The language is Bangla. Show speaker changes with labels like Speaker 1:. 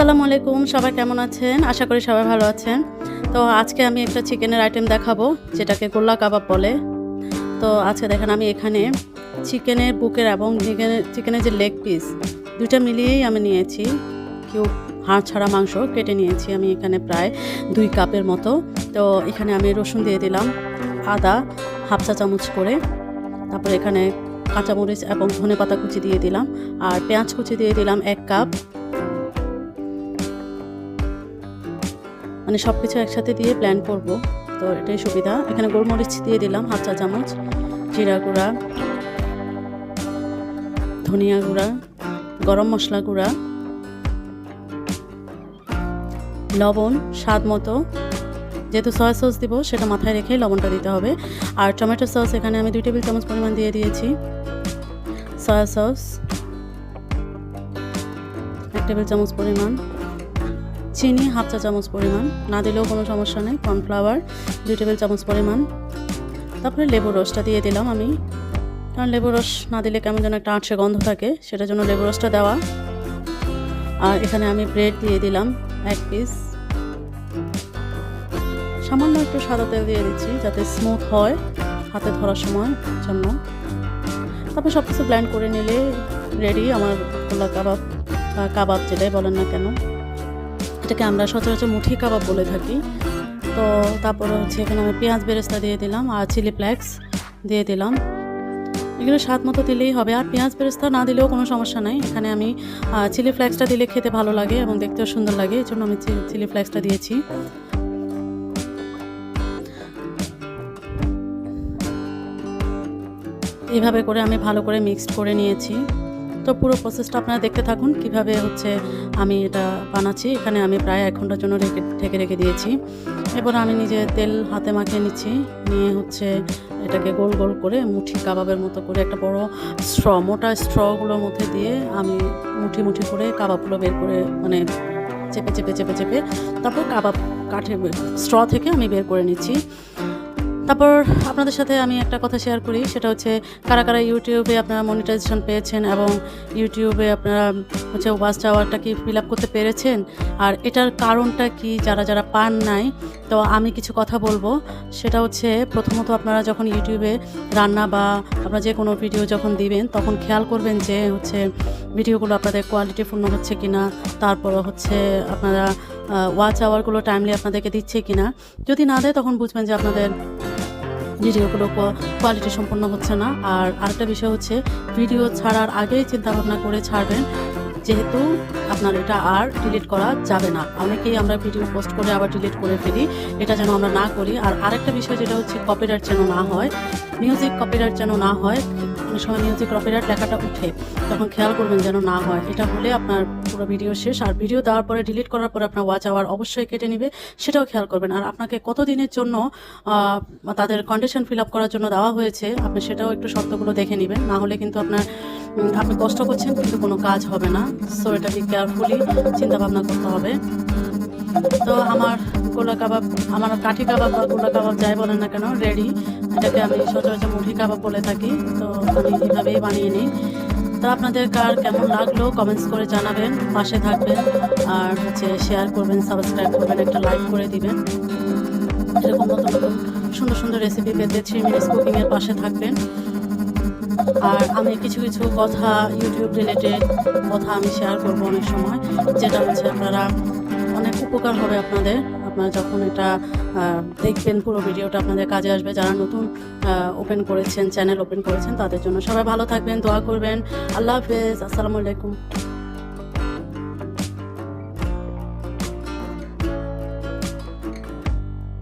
Speaker 1: আসসালামু আলাইকুম, সবাই কেমন আছেন? আশা করি সবাই ভালো আছেন। তো আজকে আমি একটা চিকেনের আইটেম দেখাবো, যেটাকে গোল্লা কাবাব বলে। তো আজকে দেখেন আমি এখানে চিকেনের বুকের এবং চিকেনের যে লেগ পিস দুইটা মিলিয়েই আমি নিয়েছি। কেউ হাড় ছাড়া মাংস কেটে নিয়েছি আমি এখানে প্রায় দুই কাপের মতো। তো এখানে আমি রসুন দিয়ে দিলাম, আদা হাফ চা চামচ করে। তারপর এখানে কাঁচামরিচ এবং ধনে পাতা কুচি দিয়ে দিলাম। আর পেঁয়াজ কুচি দিয়ে দিলাম এক কাপ। মানে সব কিছু একসাথে দিয়ে প্ল্যান করব। তো এটাই সুবিধা। এখানে গোলমরিচ দিয়ে দিলাম, হাফ চা চামচ, জিরা গুঁড়া, ধনিয়া গুঁড়া, গরম মশলা গুঁড়া, লবণ, স্বাদ মতো। যেহেতু সয়া সস দিব, সেটা মাথায় রেখেই লবণটা দিতে হবে। আর টমেটো সস এখানে আমি দুই টেবিল চামচ পরিমাণ দিয়ে দিয়েছি। সয়া সস এক টেবিল চামচ পরিমাণ। চিনি হাফ চা চামচ পরিমাণ, না দিলেও কোনো সমস্যা নেই, কর্নফ্লাওয়ার দুই টেবিল চামচ পরিমাণ। তারপরে লেবুর রসটা দিয়ে দিলাম আমি। কারণ লেবুর রস না দিলে কেমন যেন একটা আটশে গন্ধ থাকে, সেটার জন্য লেবুর রসটা দেওয়া। আর এখানে আমি ব্রেড দিয়ে দিলাম এক পিস। সামান্য একটু সাদা তেল দিয়ে দিচ্ছি যাতে স্মুথ হয় হাতে ধরার সময় জন্য। তারপর সব কিছু ব্ল্যান্ড করে নিলে রেডি আমার কাবাব বা কাবাব যেটাই বলেন না কেন। এটাকে আমরা সচরাচর মুঠি কাবাব বলে থাকি। তো তারপরে হচ্ছে এখানে আমি পেঁয়াজ বেরেস্তা দিয়ে দিলাম আর চিলি ফ্লেক্স দিয়ে দিলাম। এগুলো স্বাদ মতো দিলেই হবে। আর পেঁয়াজ বেরেস্তা না দিলেও কোনো সমস্যা নাই। এখানে আমি চিলি ফ্লেক্সটা দিলে খেতে ভালো লাগে এবং দেখতেও সুন্দর লাগে। এই জন্য আমি চিলি ফ্লেক্সটা দিয়েছি। এইভাবে করে আমি ভালো করে মিক্সড করে নিয়েছি। তো পুরো প্রসেসটা আপনারা দেখতে থাকুন কীভাবে হচ্ছে আমি এটা বানাচ্ছি। এখানে আমি প্রায় এক ঘণ্টার জন্য রেখে ঢেকে রেখে দিয়েছি। এবার আমি নিজে তেল হাতে মাখিয়ে নিচ্ছি। নিয়ে হচ্ছে এটাকে গোল গোল করে মুঠি কাবাবের মতো করে একটা বড় স্ট্র, মোটা স্ট্রগুলোর মধ্যে দিয়ে আমি মুঠি মুঠি করে কাবাবগুলো বের করে মানে চেপে চেপে চেপে চেপে তারপর কাবাব কাঠে স্ট্র থেকে আমি বের করে নিচ্ছি। তারপর আপনাদের সাথে আমি একটা কথা শেয়ার করি, সেটা হচ্ছে কারা কারা ইউটিউবে আপনারা মনিটাইজেশন পেয়েছেন এবং ইউটিউবে আপনারা হচ্ছে ওয়াচ টাওয়ারটা কি ফিল আপ করতে পেরেছেন? আর এটার কারণটা কি যারা যারা পান নাই? তো আমি কিছু কথা বলব। সেটা হচ্ছে প্রথমত আপনারা যখন ইউটিউবে রান্না বা আপনারা যে কোনো ভিডিও যখন দিবেন, তখন খেয়াল করবেন যে হচ্ছে ভিডিওগুলো আপনাদের কোয়ালিটিপূর্ণ হচ্ছে কি না তারপর হচ্ছে আপনারা ওয়াচ আওয়ারগুলো টাইমলি আপনাদেরকে দিচ্ছে কি না যদি না দেয়, তখন বুঝবেন যে আপনাদের ভিডিওগুলো কোয়ালিটি সম্পন্ন হচ্ছে না। আর আরেকটা বিষয় হচ্ছে ভিডিও ছাড়ার আগেই চিন্তা ভাবনা করে ছাড়বেন, যেহেতু আপনার এটা আর ডিলিট করা যাবে না। অনেকেই আমরা ভিডিও পোস্ট করে আবার ডিলিট করে ফেলি, এটা যেন আমরা না করি। আর আরেকটা বিষয় যেটা হচ্ছে কপিরাইট যেন না হয় মিউজিক কপিরাইট যেন না হয় অনেক সময় মিউজিক কপিরাইট লেখাটা উঠে তখন খেয়াল করবেন যেন না হয়। এটা হলে আপনার পুরো ভিডিও শেষ। আর ভিডিও দেওয়ার পরে ডিলিট করার পরে আপনার ওয়াচ আওয়ার অবশ্যই কেটে নেবে, সেটাও খেয়াল করবেন। আর আপনাকে কত দিনের জন্য তাদের কন্ডিশন ফিল আপ করার জন্য দেওয়া হয়েছে, আপনি সেটাও একটু শর্তগুলো দেখে নেবেন। না হলে কিন্তু আপনার আপনি কষ্ট করছেন, কিন্তু কোনো কাজ হবে না। সো এটাকে কেয়ারফুলি চিন্তা ভাবনা করতে হবে। তো আমার গোলা কাবাব আমার কাঠি কাবাব বা গোলা কাবাব যাই বলেন না কেন রেডি এটাকে আমি সচরাচর মুঠি কাবাব বলে থাকি, তো আমি এভাবেই বানিয়ে নিই। তো আপনাদের কার কেমন লাগল কমেন্টস করে জানাবেন, পাশে থাকবেন, আর হচ্ছে শেয়ার করবেন সাবস্ক্রাইব করবেন, একটা লাইক করে দিবেন। এরকম নতুন নতুন সুন্দর সুন্দর রেসিপি পেতে থ্রি মিনিটস কুকিংয়ের পাশে থাকবেন। আর আমি কিছু কিছু কথা ইউটিউব রিলেটেড কথা আমি শেয়ার করব অনেক সময়, যেটা হচ্ছে আপনারা অনেক উপকার হবে আপনাদের। আপনারা যখন এটা দেখবেন পুরো ভিডিওটা আপনাদের কাজে আসবে। যারা নতুন ওপেন করেছেন চ্যানেল ওপেন করেছেন, তাদের জন্য সবাই ভালো থাকবেন, দোয়া করবেন। আল্লাহ হাফেজ, আসসালামু আলাইকুম।